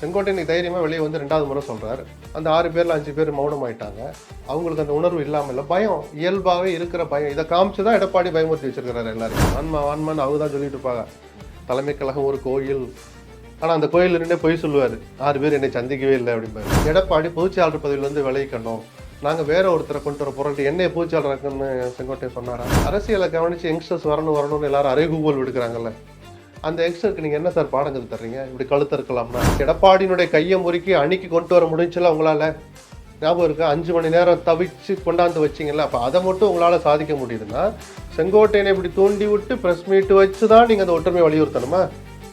செங்கோட்டையன் தைரியமாக வெளியே வந்து ரெண்டாவது முறை சொல்கிறார் அந்த ஆறு பேரில் அஞ்சு பேர் மௌனமாயிட்டாங்க. அவங்களுக்கு அந்த உணர்வு இல்லாமல் இல்லை பயம் இயல்பாகவே இருக்கிற பயம். இதை காமிச்சு தான் எடப்பாடி பயமுறுத்தி வச்சிருக்கிறாரு எல்லாரும். ஆன்மா வான்மான்னு அவங்க தான் சொல்லிட்டு இருப்பாங்க. தலைமை கழகம் ஒரு கோயில். ஆனால் அந்த கோயில் இருந்தே பொய் சொல்லுவார். ஆறு பேர் என்னை சந்திக்கவே இல்லை அப்படிம்பாரு. எடப்பாடி பொதுச்செயலாளர் பதவியிலேருந்து விளைவிக்கணும் நாங்கள் வேற ஒருத்தரை கொண்டு வர போகிறோம் என்னை இருக்குன்னு செங்கோட்டையன் சொன்னாரா? அரசியலை கவனித்து யங்ஸ்டர்ஸ் வரணும் வரணும்னு எல்லாரும் அறைகூவல் விடுக்கிறாங்கல்ல. அந்த யங்ஸ்டருக்கு நீங்கள் என்ன சார் பாடம் கற்று தர்றீங்க? இப்படி கழுத்து இருக்கலாம்னா எடப்பாடியினுடைய கையை முறுக்கி அணிக்கு கொண்டு வர முடிஞ்சல உங்களால்? ஞாபகம் இருக்கு? அஞ்சு மணி நேரம் தவிச்சு கொண்டாந்து வச்சிங்கல்ல அப்போ அதை மட்டும் உங்களால் சாதிக்க முடியுதுன்னா செங்கோட்டையனை இப்படி தூண்டி விட்டு ப்ரெஸ் மீட் வச்சு தான் நீங்கள் அந்த ஒற்றுமையை வலியுறுத்தணுமா?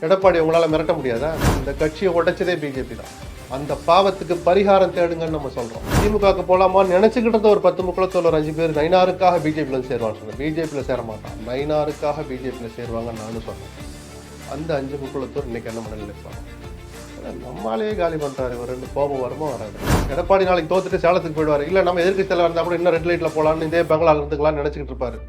எடப்பாடி உங்களால் மிரட்ட முடியாதா? இந்த கட்சியை உடைச்சதே பிஜேபி தான். அந்த பாவத்துக்கு பரிகாரம் தேடுங்கன்னு நம்ம சொல்கிறோம் திமுகவுக்கு போகலாமான்னு நினச்சிக்கிட்டது இருந்த ஒரு பத்து முக்குளத்தோல் ஒரு அஞ்சு பேர் நைனாருக்காக பிஜேபியில் சேருவான்னு சொன்னேன். பிஜேபியில் சேர மாட்டான். நைனாருக்காக பிஜேபியில் சேருவாங்கன்னு நானும் சொன்னேன். அந்த அஞ்சு முக்குளத்தோர் இன்னைக்கு என்ன மனநிலை இருப்பாங்க? நம்மளாலே காலி பண்ணுறாரு ஒரு ரெண்டு கோபம் வரமோ வராது. எடப்பாடி நாளைக்கு தோத்துட்டு சேலத்துக்கு போயிடுவார். இல்லை நம்ம எதிர்கட்சி தலைவர் இருந்தால் கூட இன்னும் ரெட் லைட்டில் போகலான்னு இதே பெங்களால இருந்துக்கலாம்னு நினச்சிக்கிட்டு இருப்பாரு.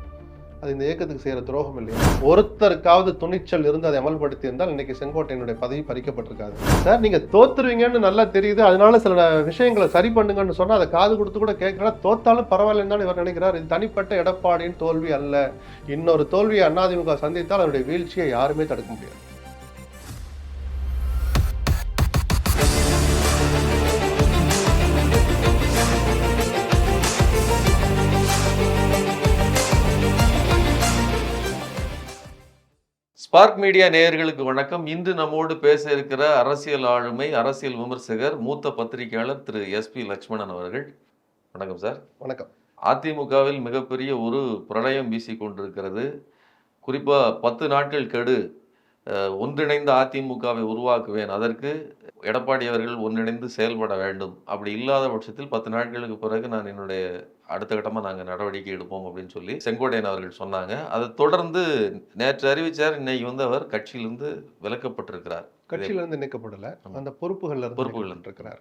அது இந்த இயக்கத்துக்கு செய்கிற துரோகம் இல்லையா? ஒருத்தருக்காவது துணிச்சல் இருந்து அதை அமல்படுத்தி இருந்தால் இன்னைக்கு செங்கோட்டையனுடைய பதவி பறிக்கப்பட்டிருக்காது. சார் நீங்க தோத்துருவீங்கன்னு நல்லா தெரியுது. அதனால சில விஷயங்களை சரி பண்ணுங்கன்னு சொன்னால் அதை காது கொடுத்து கூட கேட்கல தோத்தாலும் பரவாயில்லன்னு தான் இவர் நினைக்கிறார். இது தனிப்பட்ட எடப்பாடியின் தோல்வி அல்ல. இன்னொரு தோல்வியை அதிமுக சந்தித்தால் அதனுடைய வீழ்ச்சியை யாருமே தடுக்க முடியாது. ஸ்பார்க் மீடியா நேயர்களுக்கு வணக்கம். இன்று நம்மோடு பேச இருக்கிற அரசியல் ஆளுமை அரசியல் விமர்சகர் மூத்த பத்திரிகையாளர் திரு எஸ்பி லட்சுமணன் அவர்கள். வணக்கம் சார். வணக்கம். அதிமுகவில் மிகப்பெரிய ஒரு பிரளயம் வீசி கொண்டிருக்கிறது. குறிப்பாக பத்து நாட்கள் கெடு ஒன்றிணைந்த அதிமுகவை உருவாக்குவேன் அதற்கு எடப்பாடி அவர்கள் ஒன்றிணைந்து செயல்பட வேண்டும். அப்படி இல்லாத பட்சத்தில் பத்து நாட்களுக்கு பிறகு நான் என்னுடைய அடுத்த கட்டமாக நாங்கள் நடவடிக்கை எடுப்போம் அப்படின்னு சொல்லி செங்கோட்டையன் அவர்கள் சொன்னாங்க. அதை தொடர்ந்து நேற்று அறிவிச்சார். இன்னைக்கு வந்து அவர் கட்சியிலிருந்து விலக்கப்பட்டிருக்கிறார். கட்சியில இருந்து நீக்கப்படல. அந்த பொறுப்புகள்ல நீக்கப்பட்டு இருக்கிறார்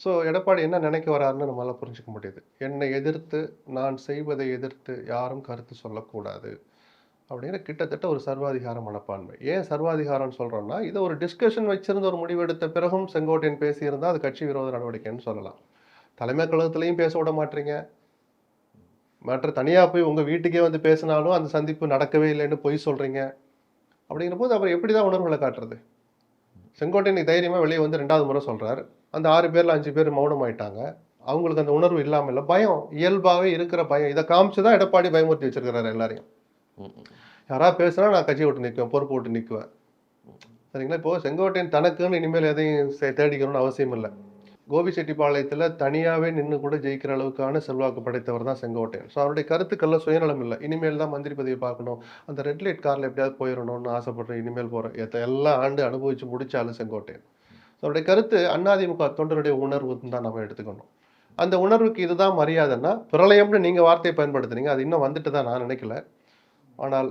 ஸோ எடப்பாடி என்ன நினைக்க வராருன்னு நம்மளால புரிஞ்சுக்க முடியுது. என்னை எதிர்த்து நான் செய்வதை எதிர்த்து யாரும் கருத்து சொல்லக்கூடாது அப்படிங்கிற கிட்டத்தட்ட ஒரு சர்வாதிகார மனப்பான்மை. ஏன் சர்வாதிகாரம்னு சொல்றோம்னா இதை ஒரு டிஸ்கஷன் வச்சிருந்த ஒரு முடிவெடுத்த பிறகும் செங்கோட்டையன் பேசியிருந்தா அது கட்சி விரோத நடவடிக்கைன்னு சொல்லலாம். தலைமை கழகத்திலையும் பேச விட மாட்டீங்க. மற்ற தனியாக போய் உங்கள் வீட்டுக்கே வந்து பேசினாலும் அந்த சந்திப்பு நடக்கவே இல்லைன்னு பொய் சொல்கிறீங்க அப்படிங்கிற போது அவர் எப்படி தான் உணர்வுகளை காட்டுறது? செங்கோட்டையன் தைரியமாக வெளியே வந்து ரெண்டாவது முறை சொல்கிறார் அந்த ஆறு பேரில் அஞ்சு பேர் மௌனமாயிட்டாங்க அவங்களுக்கு அந்த உணர்வு இல்லாமல் இல்லை பயம் இயல்பாகவே இருக்கிற பயம். இதை காமிச்சு தான் எடப்பாடி பயமுறுத்தி வச்சிருக்கிறாரு எல்லாரையும். யாராவது பேசுனா நான் கட்சியை விட்டு நிற்குவேன் பொறுப்பு விட்டு நிற்குவேன் சரிங்களா? இப்போது செங்கோட்டையன் தனக்குன்னு இனிமேல் எதையும் தேடிக்கணும்னு அவசியம் இல்லை. கோபிச்செட்டிப்பாளையத்தில் தனியாகவே நின்று கூட ஜெயிக்கிற அளவுக்கான செல்வாக்கு படைத்தவர் தான் செங்கோட்டையன். ஸோ அவருடைய கருத்துக்கள்ல சுயநலம் இல்லை. இனிமேல் தான் மந்திரி பதவி பார்க்கணும். அந்த ரெட் லைட் காரில் எப்படியாவது போயிடணும்னு ஆசைப்படுறேன் இனிமேல் போகிறேன் எல்லாம் ஆண்டு அனுபவிச்சு முடிச்சாலும் செங்கோட்டையன். ஸோ அவருடைய கருத்து அண்ணாதிமுக தொண்டருடைய உணர்வு தான் நம்ம எடுத்துக்கணும். அந்த உணர்வுக்கு இதுதான் மரியாதைன்னா பிரளயம்னு நீங்கள் வார்த்தையை பயன்படுத்துனீங்க அது இன்னும் வந்துட்டு தான் நான் நினைக்கல. ஆனால்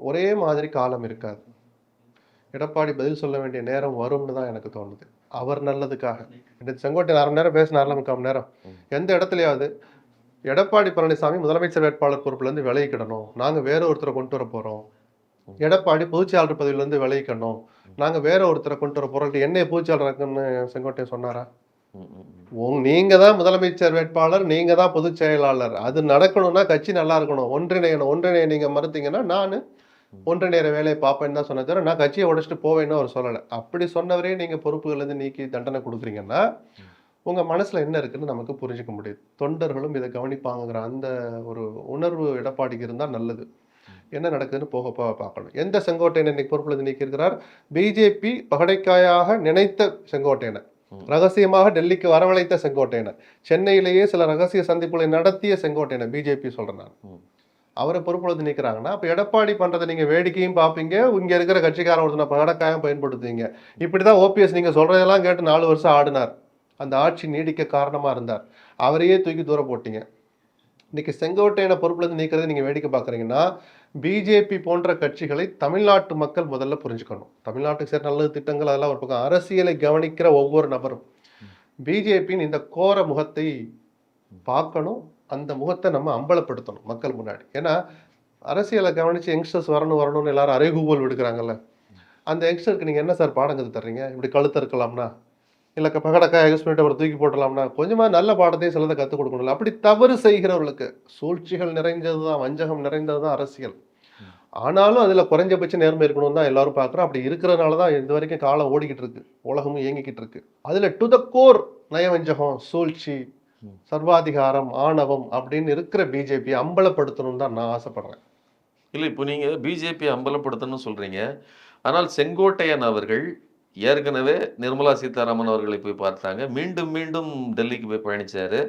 ஒரே மாதிரி காலம் இருக்காது. எடப்பாடி பதில் சொல்ல வேண்டிய நேரம் வரும்னு தான் எனக்கு தோணுது. அவர் நல்லதுக்காக. இந்த செங்கோட்டை அரை மணி நேரம் பேசினார்ல முக்கால் மணி நேரம். எந்த இடத்துலையாவது எடப்பாடி பழனிசாமி முதலமைச்சர் வேட்பாளர் பொறுப்புலேருந்து விலகிக்கிடணும் நாங்கள் வேற ஒருத்தரை கொண்டு வர போகிறோம் எடப்பாடி பொதுச்செயலாளர் பதவியிலேருந்து விலகிக்கணும் நாங்கள் வேற ஒருத்தரை கொண்டு வர போகிறோம் என்னைய பொதுச்செயலாளருக்குன்னு செங்கோட்டையன் சொன்னாரா? உங் நீங்க தான் முதலமைச்சர் வேட்பாளர் நீங்க தான் பொதுச் செயலாளர். அது நடக்கணும்னா கட்சி நல்லா இருக்கணும். ஒன்றிணையணும். ஒன்றிணைய நீங்க மறுத்தீங்கன்னா நான் ஒன்றிணையிற வேலையை பார்ப்பேன்னு தான் சொன்ன நான் கட்சியை உடைச்சிட்டு போவேன்னு அவர் சொல்லலை. அப்படி சொன்னவரே நீங்க பொறுப்புகள்ல இருந்து நீக்கி தண்டனை கொடுக்குறீங்கன்னா உங்க மனசுல என்ன இருக்குன்னு நமக்கு புரிஞ்சுக்க முடியுது. தொண்டர்களும் இதை கவனிப்பாங்கங்கிற அந்த ஒரு உணர்வு எடப்பாடிக்கு இருந்தால் நல்லது. என்ன நடக்குதுன்னு போக போக பார்க்கணும். எந்த செங்கோட்டையனை இன்னைக்கு பொறுப்புல இருந்து நீக்கியிருக்கிறார்? பிஜேபி பகடைக்காயாக நினைத்த செங்கோட்டையனை ரகசியமாக டெல்லிக்கு வரவழைத்த செங்கோட்டையனை சென்னையிலேயே சில ரகசிய சந்திப்புகளை நடத்திய செங்கோட்டையனை பிஜேபி சொல்றேன் நான். அவரை பொறுப்புல நிற்கிறாங்கன்னா அப்போ எடப்பாடி பண்றதை நீங்க வேடிக்கையும் பார்ப்பீங்க. இங்க இருக்கிற கட்சிக்காரன் ஒருத்தனை பகடக்காயம் பயன்படுத்துவீங்க. இப்படிதான் ஓபிஎஸ் நீங்க சொல்றதெல்லாம் கேட்டு நாலு வருஷம் ஆடினார். அந்த ஆட்சி நீடிக்க காரணமா இருந்தார். அவரையே தூக்கி தூர போட்டீங்க. இன்னைக்கு செங்கோட்டையனை பொறுப்புல இருந்து நீக்கிறதை நீங்க வேடிக்கை பார்க்குறீங்கன்னா பிஜேபி போன்ற கட்சிகளை தமிழ்நாட்டு மக்கள் முதல்ல புரிஞ்சுக்கணும். தமிழ்நாட்டுக்கு சரி நல்ல திட்டங்கள் அதெல்லாம் ஒரு பக்கம். அரசியலை கவனிக்கிற ஒவ்வொரு நபரும். பிஜேபியின் இந்த கோர முகத்தை பார்க்கணும். அந்த முகத்தை நம்ம அம்பலப்படுத்தணும் மக்கள் முன்னாடி. ஏன்னா அரசியலை கவனித்து யங்ஸ்டர்ஸ் வரணும் வரணும்னு எல்லாரும் அறைகூவல் விடுக்கிறாங்கல்ல. அந்த யங்ஸ்டருக்கு நீங்கள் என்ன சார் பாடம் கற்று தர்றீங்க? இப்படி கழுத்து இருக்கலாம்னா இல்லை பகடக்காய் யூஸ் பண்ணிட்டு அப்புறம் தூக்கி போட்டலாம்னா கொஞ்சமாக நல்ல பாடத்தையும் சிலதை கற்றுக் கொடுக்கணும்ல. அப்படி தவறு செய்கிறவர்களுக்கு சூழ்ச்சிகள் நிறைந்தது தான் வஞ்சகம் நிறைந்தது தான் அரசியல். ஆனாலும் அதில் குறைஞ்சபட்ச நேர்மை இருக்கணும் தான் எல்லாரும் பார்க்குறோம். அப்படி இருக்கிறதுனால தான் இது வரைக்கும் காலம் ஓடிக்கிட்டு இருக்கு. உலகமும் இயங்கிக்கிட்டு இருக்கு. அதில் டு த கோர் நயவஞ்சகம் சூழ்ச்சி சர்வாதிகாரம் ஆணவம் அப்படின்னு இருக்கிற பிஜேபி அம்பலப்படுத்தணும்னு தான் நான் ஆசைப்படுறேன். இல்லை இப்போ நீங்கள் பிஜேபி அம்பலப்படுத்தணும்னு சொல்கிறீங்க ஆனால் செங்கோட்டையன் அவர்கள் ஏற்கனவே நிர்மலா சீதாராமன் அவர்களை போய் பார்த்தாங்க. மீண்டும் மீண்டும் டெல்லிக்கு போய் பயணிச்சாரு.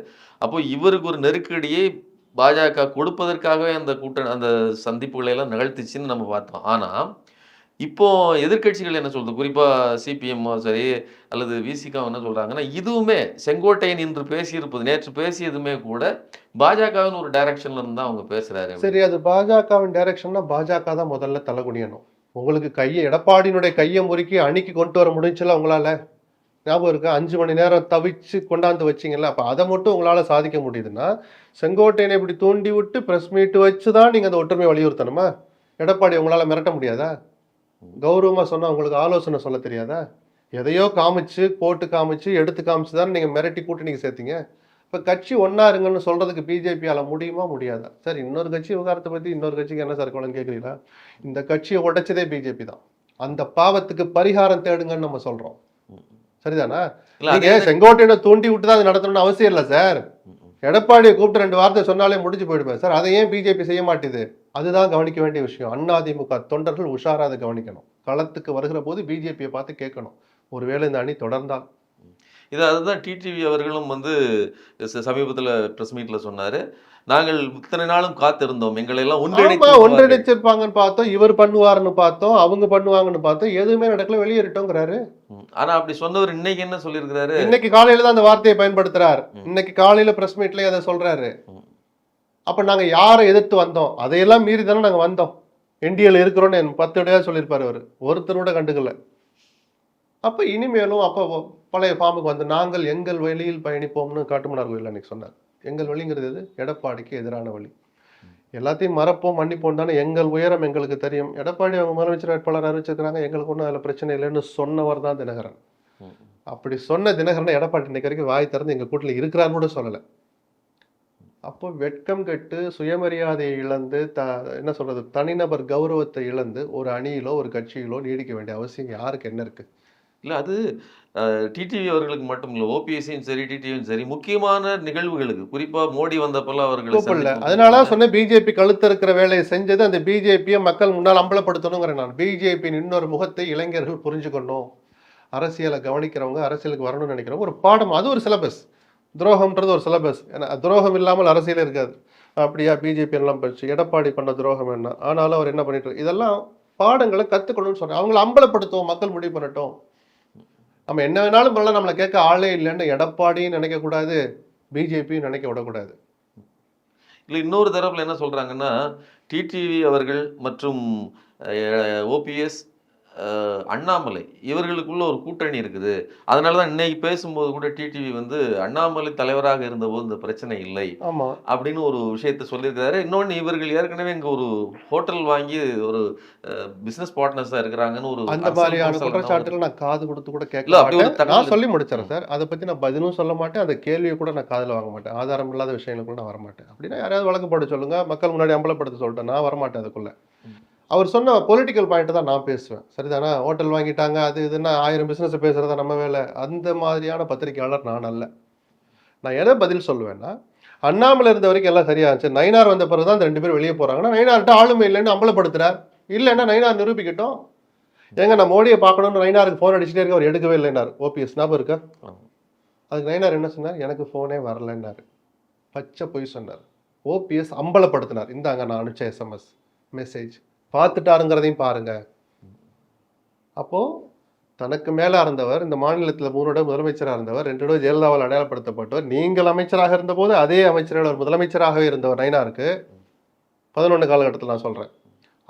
அப்போ இவருக்கு ஒரு நெருக்கடியை பாஜக கொடுப்பதற்காகவே அந்த கூட்ட அந்த சந்திப்புகளை எல்லாம் நிகழ்த்துச்சுன்னு நம்ம பார்த்தோம். ஆனால் இப்போ எதிர்க்கட்சிகள் என்ன சொல்றது? குறிப்பா சிபிஎம்மோ சரி அல்லது விசிகா என்ன சொல்றாங்கன்னா இதுவுமே செங்கோட்டையன் இன்று பேசியிருப்பது நேற்று பேசியதுமே கூட பாஜகவின் ஒரு டைரக்ஷன்ல இருந்து தான் அவங்க பேசுறாரு. சரி அது பாஜகவின் டைரக்ஷன்னா பாஜக தான் முதல்ல தலைகுனியணும் உங்களுக்கு கையை எடப்பாடியினுடைய கையை முறுக்கி அணிக்கு கொண்டு வர முடிஞ்சல உங்களால? ஞாபகம் இருக்கு? அஞ்சு மணி நேரம் தவிச்சு கொண்டாந்து வச்சிங்கல்ல அப்போ அதை மட்டும் உங்களால சாதிக்க முடியுதுன்னா செங்கோட்டையனை இப்படி தூண்டி விட்டு பிரஸ் மீட் வச்சு தான் நீங்க அந்த ஒற்றுமையை வலியுறுத்தணுமா? எடப்பாடி உங்களால மிரட்ட முடியாதா? கௌரவமா சொன்னா உங்களுக்கு ஆலோசனை சொல்ல தெரியாதா? எதையோ காமிச்சு போட்டு காமிச்சு எடுத்து காமிச்சு தான் நீங்க மிரட்டி கூட்டணிக்கு சேர்த்தீங்க. இப்போ கட்சி ஒண்ணா இருங்கன்னு சொல்றதுக்கு பிஜேபியால முடியுமா முடியாதா? சார் இன்னொரு கட்சி விவகாரத்தை பத்தி இன்னொரு கட்சிக்கு என்ன சார் குழந்தை கேட்குறீங்களா இந்த கட்சியை உடைச்சதே பிஜேபி தான். அந்த பாவத்துக்கு பரிகாரம் தேடுங்கன்னு நம்ம சொல்றோம். சரிதானா? இல்ல நீங்க அதே செங்கோட்டையனை தூண்டி விட்டு தான் அது நடத்தணும்னு அவசியம் இல்லை சார். எடப்பாடியை கூப்பிட்டு ரெண்டு வார்த்தை சொன்னாலே முடிஞ்சு போயிடுவேன் சார். அதை ஏன் பிஜேபி செய்ய மாட்டேது? அதுதான் கவனிக்க வேண்டிய விஷயம். அதிமுக தொண்டர்கள் உஷாரா அதை கவனிக்கணும். களத்துக்கு வருகிற போது பிஜேபியை பார்த்து கேட்கணும். ஒருவேளை இந்த அணி தொடர்ந்தால். இது அதுதான் டிடிவி அவர்களும் வந்து சமீபத்துல பிரஸ் மீட்ல சொன்னாரு. நாங்கள் இத்தனை நாளும் காத்திருந்தோம். எங்களை எல்லாம் ஆமா ஒன்றிணைத்து ஒன்றிணைச்சிருப்பாங்கன்னு பார்த்தோம். இவர் பண்ணுவாருன்னு பார்த்தோம். அவங்க பண்ணுவாங்கன்னு பார்த்தோம். எதுவுமே நடக்கல. வெளியேறிட்டோங்கிறாரு. ஆனா அப்படி சொன்னவர் இன்னைக்கு என்ன சொல்லியிருக்கிறாரு? இன்னைக்கு காலையில தான் அந்த வார்த்தையை பயன்படுத்துறாரு. இன்னைக்கு காலையில பிரஸ் மீட்லயே அதை சொல்றாரு. அப்ப நாங்க யாரை எதிர்த்து வந்தோம்? அதையெல்லாம் மீறி தானே நாங்க வந்தோம். என்டிஎல் இருக்கிறோம்னு என் பத்து இடையா சொல்லியிருப்பாரு அவர். ஒருத்தரோட கண்டுக்கல. அப்ப இனிமேலும் அப்போ பழைய ஃபார்முக்கு வந்து நாங்கள் எங்கள் வழியில் பயணிப்போம்னு காட்டுமன்னார் கோயில் அன்னைக்கு சொன்னார். எங்கள் வழிங்கிறது எது? எடப்பாடிக்கு எதிரான வழி. எல்லாத்தையும் மறப்போம் மன்னிப்போம் தானே. எங்கள் உயரம் எங்களுக்கு தெரியும். எடப்பாடி அவங்க முதலமைச்சர் வேட்பாளர் அறிவிச்சிருக்கிறாங்க. எங்களுக்கு ஒன்றும் அதில் பிரச்சனை இல்லைன்னு சொன்னவர் தான் தினகரன். அப்படி சொன்ன தினகரனை எடப்பாடி இன்னைக்கு வரைக்கும் வாய் திறந்து எங்க கூட்டில் இருக்கிறான்னு கூட சொல்லலை. அப்போ வெட்கம் கெட்டு சுயமரியாதையை இழந்து த என்ன சொல்றது தனிநபர் கௌரவத்தை இழந்து ஒரு அணியிலோ ஒரு கட்சியிலோ நீடிக்க வேண்டிய அவசியம் யாருக்கு என்ன இருக்கு? இல்ல அது டிடிவி அவர்களுக்கு மட்டும் இல்ல ஓபிஎஸ்சியும் சரி டிடிவியும் சரி முக்கியமான நிகழ்வுகளுக்கு குறிப்பா மோடி வந்தப்பெல்லாம் அவர்களை கூப்பிடல. சந்திக்கும் அதனால சொன்ன பிஜேபி கழுத்து இருக்கிற வேலையை செஞ்சது அந்த பிஜேபியை மக்கள் முன்னால் அம்பலப்படுத்தணுங்கிறேன் நான். பிஜேபியின் இன்னொரு முகத்தை இளைஞர்கள் புரிஞ்சுக்கணும். அரசியலை கவனிக்கிறவங்க அரசியலுக்கு வரணும்னு நினைக்கிறவங்க ஒரு பாடம் அது ஒரு சிலபஸ் துரோகம்ன்றது ஒரு சிலபஸ் ஏன்னா துரோகம் இல்லாமல் அரசியல் இருக்காது. அப்படியா பிஜேபி எல்லாம் போச்சு எடப்பாடி பண்ண துரோகம் என்ன? ஆனாலும் அவர் என்ன பண்ணிட்டு இதெல்லாம் பாடங்களை கற்றுக்கணும்னு சொல்றேன் அவங்களை அம்பலப்படுத்துவோம் மக்கள் முடிவு பண்ணட்டும். நம்ம என்ன வேணாலும் பண்ணலாம். நம்மளை கேட்க ஆளே இல்லைன்னு எடப்பாடியும் நினைக்கக்கூடாது பிஜேபியும் நினைக்க விடக்கூடாது. இல்லை இன்னொரு தரப்பில் என்ன சொல்கிறாங்கன்னா டிடிவி அவர்கள் மற்றும் ஓபிஎஸ் அண்ணாமலை. இவர்களுக்குள்ள ஒரு கூட்டணி இருக்குது. அதனால தான் இன்னைக்கு பேசும்போது கூட டிடிவி வந்து அண்ணாமலை தலைவராக இருந்தபோது இந்த பிரச்சனை இல்லை ஆமா. அப்படின்னு ஒரு விஷயத்த சொல்லியிருக்காரு இன்னொன்னு இவர்கள் ஏற்கனவே இங்க ஒரு ஹோட்டல் வாங்கி ஒரு பிசினஸ் பார்ட்னர்ஸா இருக்கிறாங்கன்னு ஒரு அந்த மாதிரியான குற்றச்சாட்டுகள் நான் காது கொடுத்து கூட கேட்க இல்ல, அப்படி ஒரு மாட்டேன். தகவல் நான் சொல்லி முடிச்சிடறேன் சார். அதை பத்தி நான் பதிலும் சொல்ல மாட்டேன். அந்த கேள்வியை கூட நான் காதுல வாங்க மாட்டேன். ஆதாரம் இல்லாத விஷயங்களுக்கு கூட நான் வரமாட்டேன். அப்படின்னா யாராவது வழக்கு போட சொல்லுங்க. மக்கள் முன்னாடி அம்பலப்படுத்த சொல்லிட்டேன். நான் வரமாட்டேன் அதுக்குள்ள. அவர் சொன்ன பொலிட்டிக்கல் பாயிண்ட் தான் நான் பேசுவேன். சரிதானா? ஹோட்டல் வாங்கிட்டாங்க அது இதுன்னா ஆயிரம் பிஸ்னஸ் பேசுகிறத நம்ம வேலை? அந்த மாதிரியான பத்திரிகையாளர் நான் அல்ல. நான் எதை பதில் சொல்லுவேன்னா அண்ணாமலை இருந்த வரைக்கும் எல்லாம் சரியா இருந்துச்சு. நைனார் வந்த பிறகு தான் ரெண்டு பேரும் வெளியே போறாங்கன்னா நைனார்கிட்ட ஆளுமை இல்லைன்னு அம்பலப்படுத்துறார். இல்லைன்னா நைனார் நிரூபிக்கட்டும். ஏங்க நான் மோடியை பார்க்கணும்னு நைனாருக்கு ஃபோன் அடிச்சுட்டே இருக்க அவர் எடுக்கவே இல்லைனார் ஓபிஎஸ் ஞாபகம் இருக்கா? அதுக்கு நைனார் என்ன சொன்னார்? எனக்கு ஃபோனே வரலன்னாரு. பச்சை பொய் சொன்னார். ஓபிஎஸ் அம்பலப்படுத்தினார். இந்தாங்க நான் அனுப்பிச்ச எஸ்எம்எஸ் மெசேஜ் பார்த்துட்டாருங்கிறதையும் பாருங்க. அப்போது தனக்கு மேலே இருந்தவர் இந்த மாநிலத்தில் மூணு இடம் முதலமைச்சராக இருந்தவர் ரெண்டு இடம் ஜெயலலிதாவால் அடையாளப்படுத்தப்பட்டவர் நீங்கள் அமைச்சராக இருந்தபோது அதே அமைச்சர்கள் ஒரு முதலமைச்சராகவே இருந்தவர் நைனாருக்கு பதினொன்று காலகட்டத்தில் நான் சொல்கிறேன்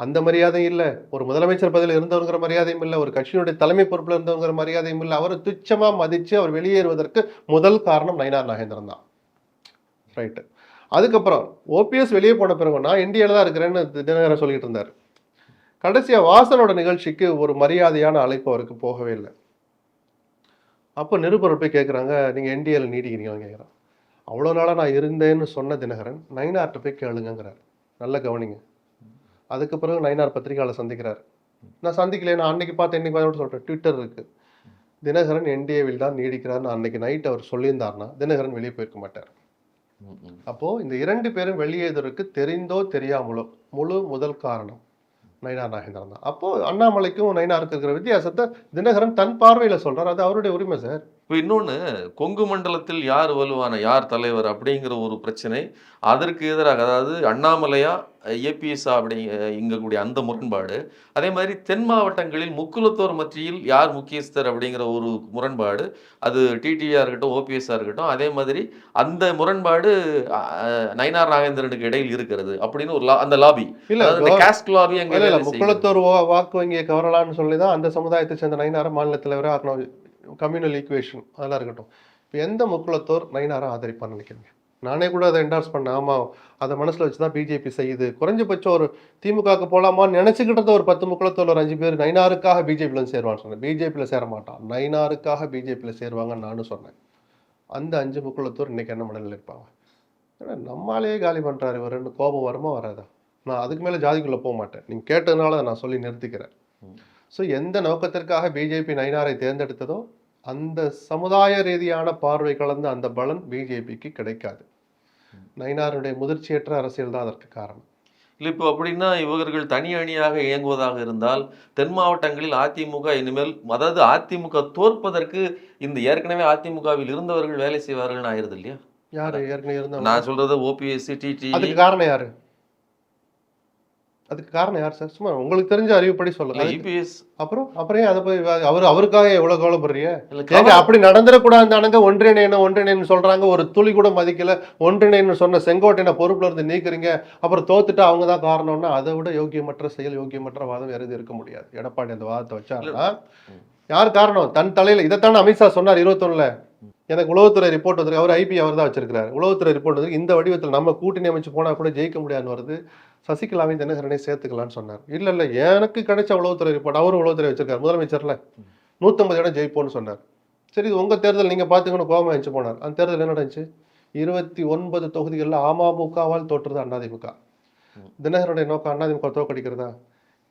அந்த மரியாதையும் இல்லை. ஒரு முதலமைச்சர் பதவியில் இருந்தவங்கிற மரியாதையும் இல்லை. ஒரு கட்சியினுடைய தலைமை பொறுப்பில் இருந்தவங்கிற மரியாதையும் இல்லை. அவரை துச்சமாக மதித்து அவர் வெளியேறுவதற்கு முதல் காரணம் நயினார் நாகேந்திரன் தான். ரைட்டு அதுக்கப்புறம் ஓபிஎஸ் வெளியே போன பிறகு நான் இந்தியாவில் தான் இருக்கிறேன்னு தினகரன் சொல்லிட்டு இருந்தார். கடைசியா வாசனோட நிகழ்ச்சிக்கு ஒரு மரியாதையான அழைப்பு அவருக்கு போகவே இல்லை. அப்போ நிருபர் போய் கேட்குறாங்க நீங்கள் என்டிஏல நீடிக்கிறீங்களான்னு கேட்குறான் அவ்வளோ நாளாக நான் இருந்தேன்னு சொன்ன தினகரன் நைனார்ட்ட போய் கேளுங்கங்கிறார். நல்ல கவனிங்க. அதுக்கு பிறகு நைனார் பத்திரிகையாளர் சந்திக்கிறார். நான் சந்திக்கல நான் அன்னைக்கு பார்த்து இன்னைக்கு பார்த்து சொல்கிறேன் ட்விட்டர் இருக்கு. தினகரன் என்டிஏவில் தான் நீடிக்கிறார்னு அன்னைக்கு நைட் அவர் சொல்லியிருந்தாருன்னா தினகரன் வெளியே போயிருக்க மாட்டார். ம், ம். அப்போ இந்த இரண்டு பேரும் வெளியேறுவதற்கு தெரிந்தோ தெரியாமலோ முழு முதல் காரணம் நயினார் நாகேந்திரன் தான் அப்போது அண்ணாமலைக்கும் நயினாருக்கு இருக்கிற வித்தியாசத்தை தினகரன் தன் பார்வையில் சொல்கிறார் அது அவருடைய உரிமை சார். இப்போ இன்னொன்று கொங்கு மண்டலத்தில் யார் வலுவான யார் தலைவர் அப்படிங்கிற ஒரு பிரச்சனை அதற்கு எதிராக அதாவது அண்ணாமலையா ஏபிஎஸ்ஆ அப்படி இங்கக்கூடிய அந்த முரண்பாடு அதே மாதிரி தென் மாவட்டங்களில் முக்குலத்தோர் மத்தியில் யார் முக்கியஸ்தர் அப்படிங்கிற ஒரு முரண்பாடு அது டிடிஆர் இருக்கட்டும் ஓபிஎஸ்ஆ இருக்கட்டும் அதே மாதிரி அந்த முரண்பாடு நயினார் நாகேந்திரனுக்கு இடையில் இருக்கிறது அப்படின்னு ஒரு லா- அந்த லாபி. இல்ல காஸ்ட் லாபி அங்கே வா- வாக்கு வங்கியை கவரலான்னு சொல்லி தான் அந்த சமுதாயத்தை சேர்ந்த நயினாரை மாநில தலைவராக ஆக்கணும். கம்யூனல் ஈக்குவேஷன் அதெல்லாம் இருக்கட்டும். இப்போ எந்த முக்குளத்தோர் நயினாரை ஆதரிப்பான்னு நினைக்கிறீங்க? நானே கூட அதை என்டார்ஸ் பண்ணேன். ஆமா அதை மனசுல வச்சு தான் பிஜேபி செய்யுது. குறைஞ்சபட்சம் ஒரு திமுகவுக்கு போலாமான்னு நினைச்சுக்கிட்டத ஒரு பத்து முக்குளத்தோர் ஒரு அஞ்சு பேர் நைனாருக்காக பிஜேபியில் சேருவான்னு சொன்னேன். பிஜேபியில் சேர மாட்டான். நைனாருக்காக பிஜேபியில் சேருவாங்கன்னு நானும் சொன்னேன். அந்த அஞ்சு முக்குளத்தோர் இன்னைக்கு என்ன மனநிலையில் இருப்பாங்க? ஏன்னா நம்மாலே காலி பண்றாரு இவருன்னு கோபம் வருமா வராதா? நான் அதுக்கு மேலே ஜாதிக்குள்ளே போக மாட்டேன். நீங்கள் கேட்டதுனால அதை நான் சொல்லி நிறுத்திக்கிறேன். ஸோ எந்த நோக்கத்திற்காக பிஜேபி நயினாரை தேர்ந்தெடுத்ததோ அந்த சமுதாய ரீதியான பார்வை கலந்த அந்த பலன் பிஜேபிக்கு கிடைக்காது. நயினாருடைய முதிர்ச்சியற்ற அரசியல் தான் அதற்கு காரணம். இல்லை இப்போ அப்படின்னா இவர்கள் தனி அணியாக இயங்குவதாக இருந்தால் தென் மாவட்டங்களில் அதிமுக இனிமேல் அதாவது அதிமுக தோற்பதற்கு இந்த ஏற்கனவே அதிமுகவில் இருந்தவர்கள் வேலை செய்வார்கள்னு ஆயிருது இல்லையா? யாரு? ஏற்கனவே இருந்தவங்க நான் சொல்றது ஓபிஎஸ்சி டிடி அதுக்கு காரணம் யாரு? அதுக்கு காரணம் யார் சார்? சும்மா உங்களுக்கு தெரிஞ்ச அறிவுப்படி சொல்லுங்க. அதுக்கு- இபிஎஸ் அப்புறம் அப்புறம் அதை போய் அவர் அவருக்காக எவ்வளவு கவலைப்படுறீங்க? ஏங்க அப்படி நடந்துடக்கூடாதுனானுங்க ஒன்றிணைன்னு ஒன்றிணைன்னு சொல்றாங்க. ஒரு துளி கூட மதிக்கல. ஒன்றிணைன்னு சொன்ன செங்கோட்டையனை பொறுப்புல இருந்து நீக்குறீங்க. அப்புறம் தோத்துட்டு அவங்க தான் காரணம்னா அதை விட யோக்கியமற்ற செயல் யோக்கியமற்ற வாதம் எதுவும் இருக்க முடியாது. எடப்பாடி அந்த வாதத்தை வச்சாருன்னா யார் காரணம்? தன் தலையில இதைத்தானே அமித்ஷா சொன்னார் இருபத்தொன்னுல. எனக்கு உளவுத்துறை ரிப்போர்ட் வந்திருக்கு. அவர் ஐபி அவர் தான் வச்சிருக்கிறார். உளவுத்துறை ரிப்போர்ட் வந்து இந்த வடிவத்தில் நம்ம கூட்டணி அமைச்சு போனால் கூட ஜெயிக்க முடியாதுன்னு வருது. சசிகலாவையும் தினகரனை சேர்த்துக்கலாம்னு சொன்னார். இல்லை இல்லை எனக்கு கிடைச்ச உளவுத்துறை ரிப்போர்ட் அவரும் உளவுத்துறை வச்சிருக்காரு. முதலமைச்சர்ல நூற்றம்பது இடம் ஜெயிப்போம்னு சொன்னார். சரி இது உங்கள் தேர்தல் நீங்கள் பாத்துக்கணும் கோபம் வச்சு போனார். அந்த தேர்தல் என்ன நடந்துச்சு? இருபத்தி ஒன்பது தொகுதிகளில் அமமுகவால் தோற்றுறது அண்ணாதிமுக. தினகரனுடைய நோக்கம் அண்ணாதிமுக தோக்கடிக்கிறதா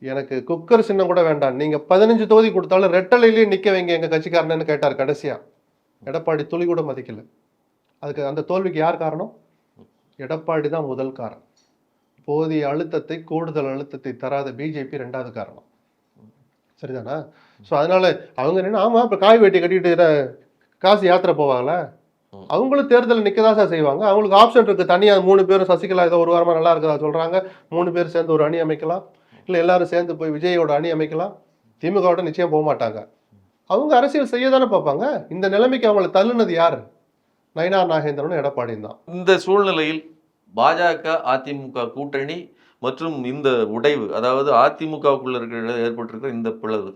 எனக்கு குக்கர் சின்னம் கூட வேண்டாம். நீங்கள் பதினஞ்சு தொகுதி கொடுத்தாலும் ரெட்டலையிலேயே நிற்க வைங்க எங்கள் கட்சிக்காரனு கேட்டார் கடைசியாக எடப்பாடி துளி கூட மதிக்கல. அதுக்கு அந்த தோல்விக்கு யார் காரணம்? எடப்பாடி தான் முதல் காரணம். போதிய அழுத்தத்தை கூடுதல் அழுத்தத்தை தராத பிஜேபி ரெண்டாவது காரணம். சரிதானா? ஸோ அதனால அவங்க என்ன ஆமா இப்போ காய் வெட்டி கட்டிட்டு காசு யாத்திரை போவாங்களா? அவங்களும் தேர்தல் நிற்க தான் சார் செய்வாங்க. அவங்களுக்கு ஆப்ஷன் இருக்குது தனியாக மூணு பேரும் சசிகலா ஏதோ ஒரு வாரமாக நல்லா இருக்குதா சொல்கிறாங்க மூணு பேர் சேர்ந்து ஒரு அணி அமைக்கலாம். இல்லை எல்லாரும் சேர்ந்து போய் விஜயோட அணி அமைக்கலாம். திமுகவோட நிச்சயம் போக மாட்டாங்க. அவங்க அரசியல் செய்ய தானே பார்ப்பாங்க? இந்த நிலைமைக்கு அவங்களை தள்ளுனது யார்? நயினார் நாகேந்திரனும் எடப்பாடியும் தான். இந்த சூழ்நிலையில் பாஜக அதிமுக கூட்டணி மற்றும் இந்த உடைவு அதாவது அதிமுகவுக்குள்ள இருக்கிற ஏற்பட்டிருக்கிற இந்த பிளவு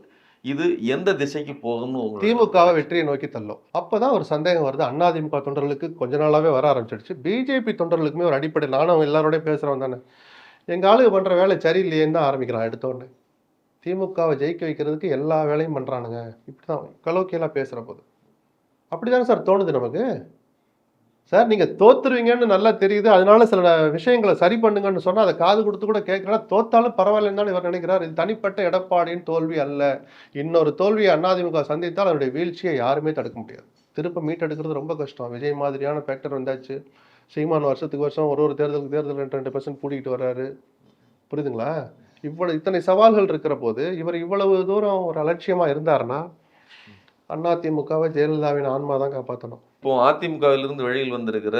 இது எந்த திசைக்கு போகும்னு திமுகவை வெற்றியை நோக்கி தள்ளும். அப்பதான் ஒரு சந்தேகம் வருது. அதிமுக தொண்டர்களுக்கு கொஞ்ச நாளாவே வர ஆரம்பிச்சிடுச்சு. பிஜேபி தொண்டர்களுக்குமே ஒரு அடிப்படை நானும் எல்லாரோடய பேசுறவன் தானே. எங்க ஆளுங்க பண்ற வேலை சரியில்லையேன்னு தான் ஆரம்பிக்கிறான் எடுத்த உடனே. திமுகவை ஜெயிக்க வைக்கிறதுக்கு எல்லா வேலையும் பண்றானுங்க. இப்படிதான் கலோக்கியெல்லாம் பேசுகிற போது. அப்படிதானே சார் தோணுது நமக்கு? சார் நீங்கள் தோத்துருவீங்கன்னு நல்லா தெரியுது. அதனால சில விஷயங்களை சரி பண்ணுங்கன்னு சொன்னால் அதை காது கொடுத்து கூட கேட்கலாம் தோத்தாலும் பரவாயில்லன்னு தான் இவர் நினைக்கிறார். இது தனிப்பட்ட எடப்பாடியின் தோல்வி அல்ல. இன்னொரு தோல்வியை அதிமுக சந்தித்தால் அதனுடைய வீழ்ச்சியை யாருமே தடுக்க முடியாது. திருப்ப மீட்டெடுக்கிறது ரொம்ப கஷ்டம். விஜய் மாதிரியான ஃபேக்டர் வந்தாச்சு. சீமான் வருஷத்துக்கு வருஷம் ஒரு ஒரு தேர்தலுக்கு தேர்தல் ரெண்டு ரெண்டு பர்சன்ட் கூட்டிகிட்டு வர்றாரு. புரியுதுங்களா? இவ்வளவு இத்தனை சவால்கள் இருக்கிற போது இவர் இவ்வளவு தூரம் ஒரு அலட்சியமா இருந்தாருன்னா அதிமுகவை ஜெயலலிதாவின் ஆன்மா தான் காப்பாற்றணும் இப்போ அதிமுகவிலிருந்து வெளியில் வந்திருக்கிற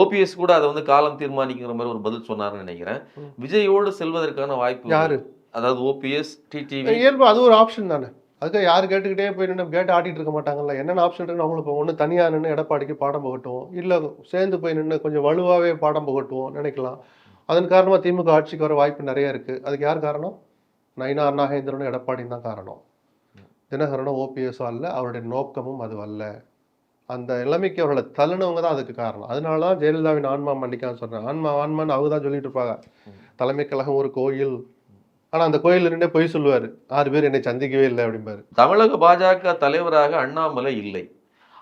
ஓபிஎஸ் கூட அதை வந்து காலம் தீர்மானிக்கிற மாதிரி ஒரு பதில் சொன்னாருன்னு நினைக்கிறேன். விஜயோடு செல்வதற்கான வாய்ப்பு யாரு? அதாவது ஓபிஎஸ் டிடிவி இயல்பு அது ஒரு ஆப்ஷன் தானே. அதுக்கு யார் கேட்டுக்கிட்டே போய் நின்று கேட்டு ஆட்டிட்டு இருக்க மாட்டாங்கல்ல. என்னென்ன ஆப்ஷன் இருக்குன்னு அவங்களுக்கு ஒன்று தனியாக நின்று எடப்பாடிக்கு பாடம் புகட்டுவோம். இல்லை சேர்ந்து போய் நின்று கொஞ்சம் வலுவாகவே பாடம் புகட்டுவோம் நினைக்கலாம். அதன் காரணமாக திமுக ஆட்சிக்கு வர வாய்ப்பு நிறைய இருக்குது அதுக்கு யார் காரணம்? நயினார் நாகேந்திரனும் எடப்பாடியும் தான் காரணம். தினகரனும் ஓபிஎஸ் அல்ல. அவருடைய நோக்கமும் அது அல்ல. அந்த நிலைமைக்கு அவர்களை தள்ளுனவங்க தான் அதுக்கு காரணம். அதனால தான் ஜெயலலிதாவின் ஆன்மா மன்னிக்கான்னு சொல்கிறேன் ஆன்மா ஆன்மான்னு அவங்க தான் சொல்லிட்டு இருப்பாங்க. தலைமை கழகம் ஒரு கோயில். ஆனால் அந்த கோயில்ல நின்று பொய் சொல்லுவார். ஆறு பேர் என்னை சந்திக்கவே இல்லை அப்படிம்பாரு. தமிழக பாஜக தலைவராக அண்ணாமலை இல்லை.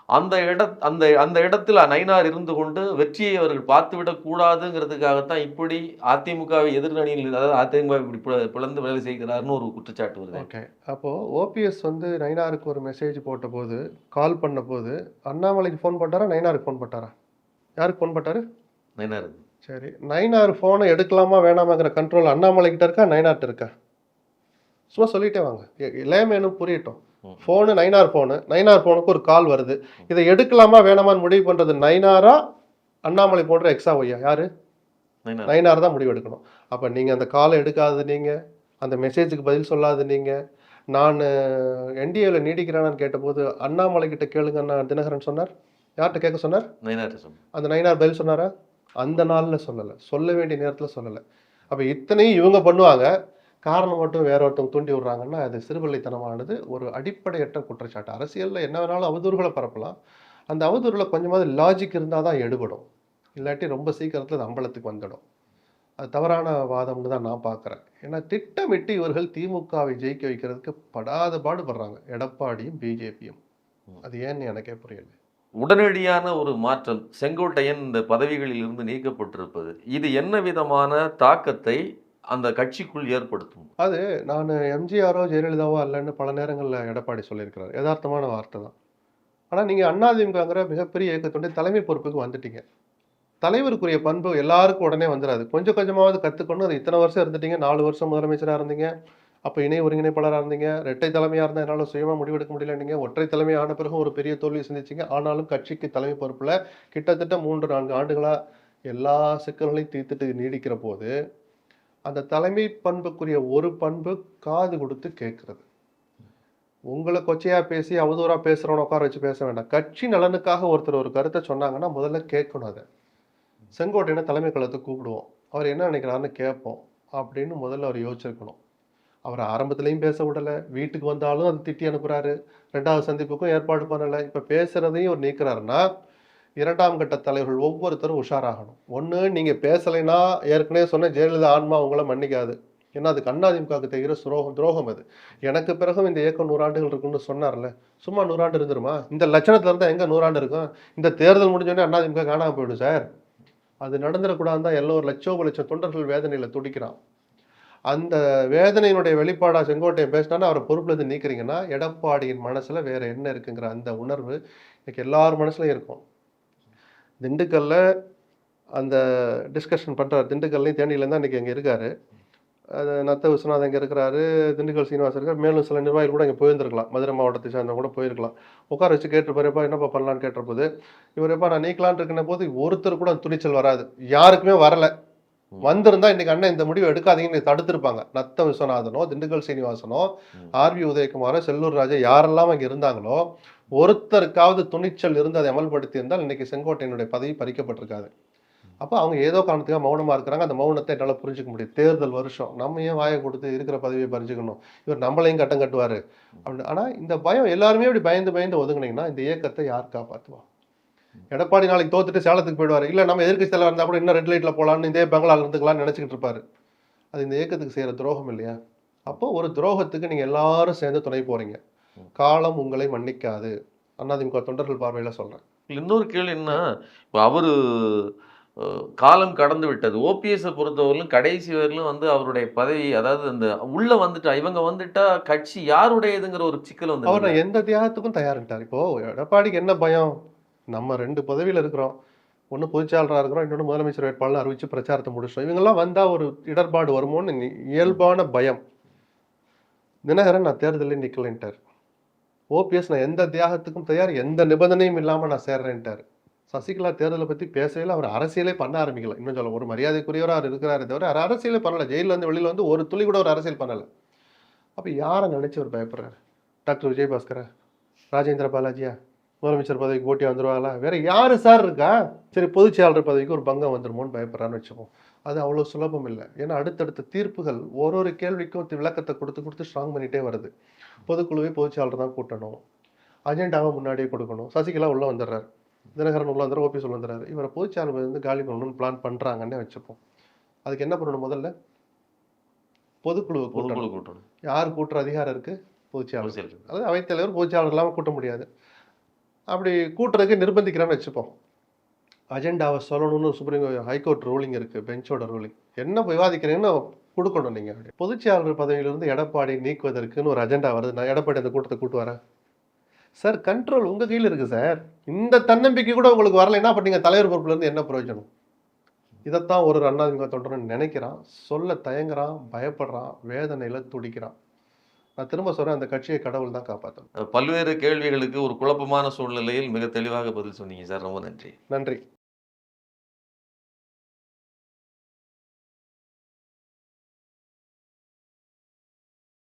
அந்த இட அந்த அந்த இடத்தில் நயினார் இருந்து கொண்டு வெற்றியை அவர்கள் பார்த்துவிடக் கூடாதுங்கிறதுக்காகத்தான் இப்படி அதிமுகவை எதிர்நணியில் அதாவது அதிமுக இப்படி பிளந்து வேலை செய்கிறார்னு ஒரு குற்றச்சாட்டு வருது. ஓகே. அப்போ ஓபிஎஸ் வந்து நைனாருக்கு ஒரு மெசேஜ் போட்ட போது கால் பண்ண போது அண்ணாமலைக்கு ஃபோன் பண்ணாரா நைனாருக்கு ஃபோன் பண்ணாரா யாருக்கு ஃபோன் பண்ணாரு நயினார் சரி. நைனார் ஃபோனை எடுக்கலாமா வேணாமாங்கிற கண்ட்ரோல் அண்ணாமலை கிட்ட இருக்கா? நைனார்ட்ட இருக்கா? சும்மா சொல்லிட்டே வாங்க. லேமேனும் புரியட்டும். ஃபோனு நைனார் ஃபோனு நைனார் ஃபோனுக்கு ஒரு கால் வருது. இதை எடுக்கலாமா வேணாமான்னு முடிவு பண்றது நைனாரா அண்ணாமலை போன்ற எக்ஸா ஒய்யா யாரு? நைனார் தான் முடிவு எடுக்கணும். அப்போ நீங்கள் அந்த காலை எடுக்காது நீங்கள் அந்த மெசேஜுக்கு பதில் சொல்லாது நீங்கள் நான் என்டிஏல நீடிக்கிறானான்னு கேட்டபோது அண்ணாமலை கிட்ட கேளுங்க அண்ணா தினகரன் சொன்னார். யார்கிட்ட கேட்க சொன்னார்? சொன்னார். அந்த நைனார் பதில் சொன்னாரா? அந்த நாளில் சொல்லலை. சொல்ல வேண்டிய நேரத்தில் சொல்லலை. அப்போ இத்தனையும் இவங்க பண்ணுவாங்க. காரணம் மட்டும் வேற ஒருத்தவங்க தூண்டி விடுறாங்கன்னா அது சிறுபிள்ளைத்தனமானது ஒரு அடிப்படையற்ற குற்றச்சாட்டு. அரசியலில் என்ன வேணாலும் அவதூறுகளை பரப்பலாம். அந்த அவதூறுல கொஞ்சமாவது லாஜிக் இருந்தால் தான் எடுபடும். இல்லாட்டி ரொம்ப சீக்கிரத்தில் அது அம்பலத்துக்கு வந்துடும். அது தவறான வாதம்னு தான் நான் பார்க்குறேன் ஏன்னா திட்டமிட்டு இவர்கள் திமுகவை ஜெயிக்க வைக்கிறதுக்கு படாத பாடுபடுறாங்க. எடப்பாடியும் பிஜேபியும். அது ஏன்னு எனக்கே புரியல. உடனடியான ஒரு மாற்றம் செங்கோட்டையன் இந்த பதவிகளில் இருந்து நீக்கப்பட்டிருப்பது. இது என்ன விதமான தாக்கத்தை அந்த கட்சிக்குள் ஏற்படுத்தும். அது நான் எம்ஜிஆரோ ஜெயலலிதாவோ அல்லன்னு பல நேரங்களில் எடப்பாடி சொல்லியிருக்கிறார். யதார்த்தமான வார்த்தை தான். ஆனால் நீங்கள் அண்ணாதிமுகங்கிற மிகப்பெரிய இயக்கத்துடைய தலைமை பொறுப்புக்கு வந்துட்டீங்க. தலைவருக்குரிய பண்பு எல்லாருக்கும் உடனே வந்துடாது கொஞ்சம் கொஞ்சமாவது கற்றுக்கொண்டு அது இத்தனை வருஷம் இருந்துட்டீங்க. நாலு வருஷம் முதலமைச்சராக இருந்தீங்க. அப்போ இணை ஒருங்கிணைப்பாளராக இருந்தீங்க. இரட்டை தலைமையாக இருந்தால் என்னால் சுயமாக முடிவெடுக்க முடியல நீங்கள் ஒற்றை தலைமை ஆன பிறகு ஒரு பெரிய தோல்வி சந்திச்சிங்க. ஆனாலும் கட்சிக்கு தலைமை பொறுப்பில் கிட்டத்தட்ட மூன்று நான்கு ஆண்டுகளாக எல்லா சிக்கல்களையும் தீர்த்துட்டு நீடிக்கிற போது அந்த தலைமை பண்புக்குரிய ஒரு பண்பு காது கொடுத்து கேட்கறது. உங்களை கொச்சையா பேசி அவதூறா பேசுறவன உட்கார வச்சு பேச வேண்டாம். கட்சி நலனுக்காக ஒருத்தர் ஒரு கருத்தை சொன்னாங்கன்னா முதல்ல கேட்கணும் அதை. செங்கோட்டையனை தலைமை கழகத்தை கூப்பிடுவோம். அவர் என்ன நினைக்கிறாருன்னு கேட்போம் அப்படின்னு முதல்ல அவர் யோசிச்சிருக்கணும். அவர் ஆரம்பத்துலேயும் பேச விடலை. வீட்டுக்கு வந்தாலும் அது திட்டி அனுப்புறாரு. ரெண்டாவது சந்திப்புக்கும் ஏற்பாடு பண்ணலை. இப்போ பேசுறதையும் அவர் நீக்கிறாருன்னா இரண்டாம் கட்ட தலைவர்கள் ஒவ்வொருத்தரும் உஷாராகணும். ஒன்று நீங்கள் பேசலைன்னா ஏற்கனவே சொன்ன ஜெயலலிதா ஆன்மா உங்களை மன்னிக்காது. ஏன்னா அது அதிமுகவுக்கு தெரிகிற சுரோகம் துரோகம் அது. எனக்கு பிறகும் இந்த இயக்கம் நூறாண்டுகள் இருக்குன்னு சொன்னார்ல. சும்மா நூறாண்டு இருந்துருமா? இந்த லட்சணத்தில் இருந்தால் எங்கே நூறாண்டு இருக்கும்? இந்த தேர்தல் முடிஞ்சோடனே அதிமுக காணாமல் போயிடும் சார். அது நடந்துடக்கூடாது தான் எல்லோரும் லட்சோப லட்சம் தொண்டர்கள் வேதனையில் துடிக்கிறான். அந்த வேதனையினுடைய வெளிப்பாடாக செங்கோட்டையன் பேசினான்னா அவரை பொறுப்பில் இருந்து நீக்கிறீங்கன்னா எடப்பாடியின் மனசில் வேறு என்ன இருக்குங்கிற அந்த உணர்வு இன்னைக்கு எல்லார் மனசுலையும் இருக்கும். திண்டுக்கல்ல அந்த டிஸ்கஷன் பண்ணுறாரு திண்டுக்கல்லையும் தேனியிலேருந்து இன்னைக்கு அங்கே இருக்காரு. அது நத்த விஸ்வநாதன் இங்கே இருக்கிறாரு திண்டுக்கல் சீனிவாசன் இருக்கார். மேலும் சில நிர்வாகிகள் கூட இங்கே போயிருந்துருக்கலாம். மதுரை மாவட்டத்தை சார்ந்த கூட போயிருக்கலாம். உட்கார வச்சு கேட்டுருப்பாருப்பா என்னப்பா பண்ணலான்னு கேட்டபோது இவர் நான் நீக்கலான்னு இருக்கிற போது ஒருத்தர் கூட அந்த துணிச்சல் வராது. யாருக்குமே வரலை. வந்திருந்தா இன்னைக்கு அண்ணன் இந்த முடிவு எடுக்காதீங்கன்னு தடுத்திருப்பாங்க. நத்த விஸ்வநாதனோ திண்டுக்கல் சீனிவாசனோ. ஆர்வி உதயகுமாரோ செல்லூர் ராஜா யாரெல்லாம் அங்கே இருந்தாங்களோ ஒருத்தருக்காவது துணிச்சல் இருந்து அதை அமல்படுத்தி இருந்தால் இன்னைக்கு செங்கோட்டையனுடைய பதவி பறிக்கப்பட்டிருக்காது. அப்போ அவங்க ஏதோ காரணத்துக்காக மௌனமா இருக்கிறாங்க. அந்த மௌனத்தை என்னால் புரிஞ்சுக்க முடியும். தேர்தல் வருஷம். நம்ம ஏன் வாயை கொடுத்து இருக்கிற பதவியை பறிச்சுக்கணும்? இவர் நம்மளையும் கட்டம் கட்டுவாரு. அப்படின்னு ஆனா இந்த பயம் எல்லாருமே இப்படி பயந்து பயந்து ஒதுங்குனீங்கன்னா இந்த இயக்கத்தை யார் காப்பாற்றுவா எடப்பாடி நாளைக்கு தோத்துட்டு சேலத்துக்கு போயிடுவாரு. இல்ல நம்ம எதிர்க்கட்சி தலைவர் இருந்தா கூட இன்னும் ரெட் லைட்ல போலாம்னு இதே பங்களால இருந்துக்கலாம்னு நினைச்சுக்கிட்டு இருப்பாரு. அது இந்த இயக்கத்துக்கு செய்யற துரோகம் இல்லையா? அப்போ ஒரு துரோகத்துக்கு நீங்க எல்லாரும் சேர்ந்து துணை போறீங்க. காலம் உங்களை மன்னிக்காது. அதிமுக தொண்டர்கள் பார்வையில சொல்றேன். இன்னொரு கேள்வி என்ன இப்போ அவரு காலம் கடந்து விட்டது. ஓபிஎஸ்ஸை பொறுத்தவரையிலும் கடைசி வரையிலும் வந்து அவருடைய பதவி அதாவது அந்த உள்ள வந்துட்டா இவங்க வந்துட்டா கட்சி யாருடையதுங்கிற ஒரு சிக்கல் வந்து அவர் எந்த தியாகத்துக்கும் தயாரிட்டார் இப்போ எடப்பாடிக்கு என்ன பயம்? நம்ம ரெண்டு பதவியில் இருக்கிறோம். ஒன்று பொதுச்செயலராக இருக்கிறோம் இன்னொன்று முதலமைச்சர் வேட்பாளர் அறிவித்து பிரச்சாரத்தை முடிச்சிட்டோம். இவங்கெல்லாம் வந்தால் ஒரு இடர்பாடு வருமோன்னு இயல்பான பயம். தினகரன் நான் தேர்தலில் நிக்கலைன்ட்டார். ஓபிஎஸ் நான் எந்த தியாகத்துக்கும் தயார் எந்த நிபந்தனையும் இல்லாமல் நான் சேர்றேன்ட்டார். சசிகலா தேர்தலை பற்றி பேசையில் அவர் அரசியலே பண்ண ஆரம்பிக்கல. இன்னும் சொல்ல ஒரு மரியாதைக்குரியவராக அவர் இருக்கிறாரே தவிர அவர் அரசியலே பண்ணலை. ஜெயிலில் வந்து வெளியில் வந்து ஒரு துளி கூட ஒரு அரசியல் பண்ணலை. அப்போ யாரை நினச்சி அவர் பயப்படுறாரு? டாக்டர் விஜயபாஸ்கரா ராஜேந்திர பாலாஜியா முதலமைச்சர் பதவிக்கு போட்டி வந்துருவாங்களா? வேற யாரு சார் இருக்கா? சரி பொதுச் செயலாளர் பதவிக்கு ஒரு பங்கம் வந்துருமோன்னு பயப்படுறான்னு வச்சுப்போம் அது அவ்வளோ சுலபம் இல்லை. ஏன்னா அடுத்தடுத்த தீர்ப்புகள் ஒரு ஒரு கேள்விக்கும் விளக்கத்தை கொடுத்து கொடுத்து ஸ்ட்ராங் பண்ணிட்டே வருது. பொதுக்குழுவை பொதுச் செயலாளர் தான் கூட்டணும். அஜெண்டாவை முன்னாடியே கொடுக்கணும். சசிகலா உள்ள வந்துடுறாரு. தினகரன் உள்ள வந்துடுற ஓபிஎஸ் உள்ள வந்துடுறாரு. இவரை பொதுச் செயலாளர் வந்து காலி பண்ணணும்னு பிளான் பண்றாங்கன்னே வச்சுப்போம். அதுக்கு என்ன பண்ணணும் முதல்ல? பொதுக்குழு கூட்டணும். பொதுக்குழு கூட்டணும். யார் கூட்டுற அதிகாரம் இருக்கு? பொதுச்செயலாளர். அதாவது அவைத்தலைவர் பொதுச்செயலாளர் இல்லாமல் கூட்ட முடியாது. அப்படி கூட்டுறதுக்கு நிர்பந்திக்கிறான்னு வச்சுப்போம். அஜெண்டாவை சொல்லணும்னு சுப்ரீம் ஹைகோர்ட் ரூலிங் இருக்குது பெஞ்சோட ரூலிங் என்ன விவாதிக்கிறீங்கன்னு கொடுக்கணும் நீங்கள் பொதுச்செயலாளர் பதவியிலிருந்து எடப்பாடி நீக்குவதற்குன்னு ஒரு அஜெண்டா வருது. நான் எடப்பாடி அந்த கூட்டத்தை கூட்டு வரேன். சார் கண்ட்ரோல் உங்கள் கையில் இருக்குது சார். இந்த தன்னம்பிக்கை கூட உங்களுக்கு வரலைன்னா என்ன பண்ணீங்க தலைவர் பொறுப்புலேருந்து என்ன பிரயோஜனம்? இதைத்தான் ஒரு அண்ணாதிமுக தொண்டர்னு நினைக்கிறான். சொல்ல தயங்குறான் பயப்படுறான் வேதனையில் துடிக்கிறான். நான் திரும்ப சொல்றேன் அந்த கட்சியை கடவுள் தான் காப்பாற்றணும் பல்வேறு கேள்விகளுக்கு ஒரு குழப்பமான சூழ்நிலையில் மிக தெளிவாக பதில் சொன்னீங்க சார். ரொம்ப நன்றி. நன்றி.